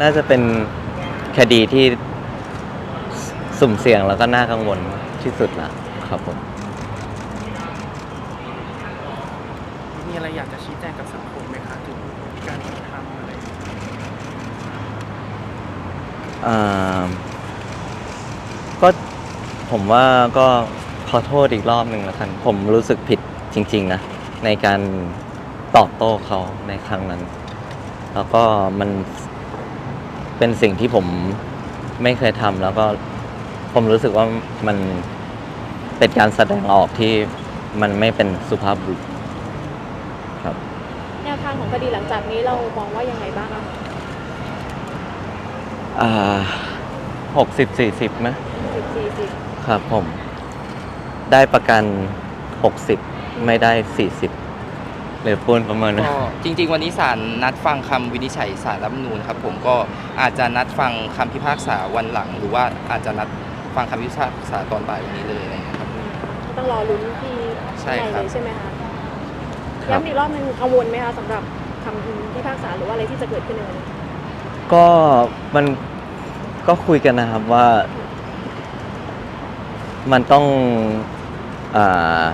น่าจะเป็นคดีที่สุ่มเสี่ยงแล้วก็น่ากังวลที่สุดละครับผม มีอะไรอยากจะชี้แจงกับสังคมไหมคะถึงการกระทำอะไรอ่าก็ผมว่าก็ขอโทษอีกรอบหนึ่งแล้วกัน ผมรู้สึกผิดจริง ๆ นะ ในการตอบโต้เขาในครั้งนั้น แล้วก็มัน เป็นสิ่งที่ผมไม่เคยทำแล้วก็ผมรู้สึกว่ามันเป็นการแสดงออกที่มันไม่เป็นสุภาพบุรุษครับแนวทางของคดีหลังจากนี้เรามองว่ายังไงบ้างอะคะอ่าหกสิบสี่สิบไหมสิบสี่สิบครับผม ได้ประกัน60ไม่ได้ 40หรือปูนประเมินนะก็จริง ๆ วันนี้ศาลนัดฟังคำวินิจฉัยศาลรัฐธรรมนูญครับผมก็อาจจะนัดฟังคำพิพากษาวันหลัง หรือว่าอาจจะนัดฟังคำพิพากษาตอนบ่ายวันนี้เลยอะไรอย่างเงี้ยครับ ต้องรอลุ้นที่ใช่ข้างในครับ เลยใช่ไหมคะครับ ย้ำอีกรอบหนึงกังวลไหมคะสำหรับคำพิพากษาหรือว่าอะไรที่จะเกิดขึ้นในวันนี้ก็มันก็คุยกันนะครับว่า มันต้องอา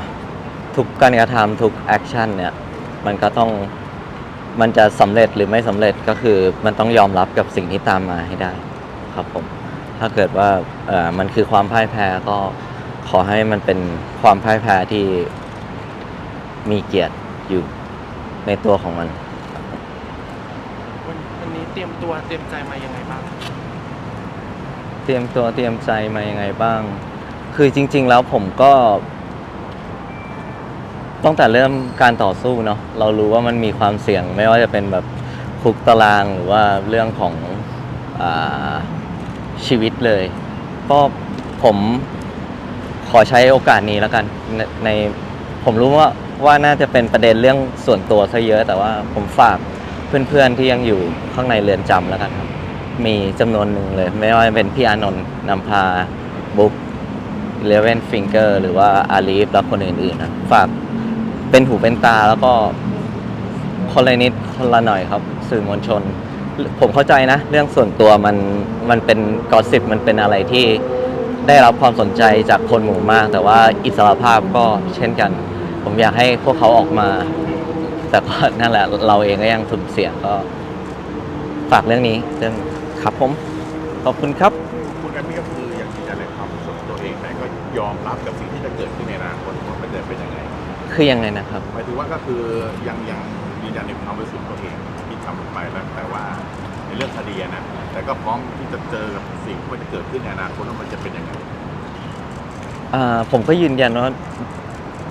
ทุกการกระทำทุกแอคชั่นเนี่ย มันก็ต้องมันจะสำเร็จหรือไม่สำเร็จก็คือมันต้องยอมรับกับสิ่งที่ตามมาให้ได้ครับผม ถ้าเกิดว่าเอ่อมันคือความพ่ายแพ้ก็ขอให้มันเป็นความพ่ายแพ้ที่มีเกียรติอยู่ในตัวของมันวัน วันนี้เตรียมตัวเตรียมใจมายังไงบ้าง เตรียมตัวเตรียมใจมายังไงบ้าง คือจริง ๆ แล้วผมก็ ตั้งแต่เริ่มการต่อสู้เนาะเรารู้ว่ามันมีความเสี่ยงไม่ว่าจะเป็นแบบคุกตารางหรือว่าเรื่องของอชีวิตเลยก็ผมขอใช้โอกาสนี้แล้วกันในในผมรู้ว่าว่าน่าจะเป็นประเด็นเรื่องส่วนตัวซะเยอะ แต่ว่าผมฝากเพื่อนๆที่ยังอยู่ข้างในเรือนจำแล้วกันครับ มีจำนวนหนึ่งเลย ไม่ว่าจะเป็นพี่อานนท์นำพาบุ๊กเลเวนฟิงเกอร์หรือว่าอาลีฟและคนอื่นๆนะฝาก เป็นหูเป็นตาแล้วก็คนละนิดคนละหน่อยครับ สื่อมวลชน ผมเข้าใจนะ เรื่องส่วนตัวมันมันเป็นกอสิบมันเป็นอะไรที่ได้รับความสนใจจากคนหมู่มาก แต่ว่าอิสรภาพก็เช่นกัน ผมอยากให้พวกเขาออกมา แต่ก็นั่นแหละเราเองก็ยังสุ่มเสี่ยงก็ ฝากเรื่องนี้เรื่องครับผม ขอบคุณครับ คุณแอมมี่ก็คือยังยืนยันในความสุทธิ์ตัวเองแต่ก็ยอมรับกับสิ่ง คือยังไงนะครับ หมายถึงว่าก็คือยังยังยืนยันในความบริสุทธิ์ตัวเองที่ทำลงไปแล้วแต่ว่าในเรื่องคดีอะนะแต่ก็พร้อมที่จะเจอกับสิ่งที่มันจะเกิดขึ้นในอนาคตว่ามันจะเป็นยังไงอ่าผมก็ยืนยันว่า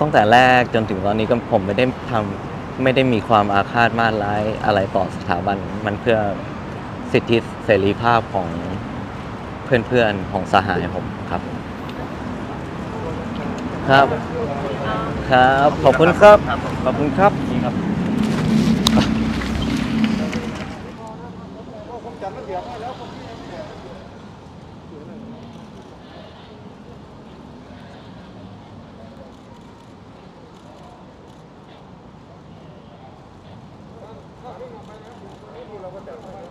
ตั้งแต่แรกจนถึงตอนนี้ก็ผมไม่ได้ทำไม่ได้มีความอาฆาตมาตร้ายอะไรต่อสถาบัน มันเพื่อสิทธิเสรีภาพของเพื่อนๆของสหายผมครับ ครับ ครับ ขอบคุณครับ ขอบคุณครับเราก็จะ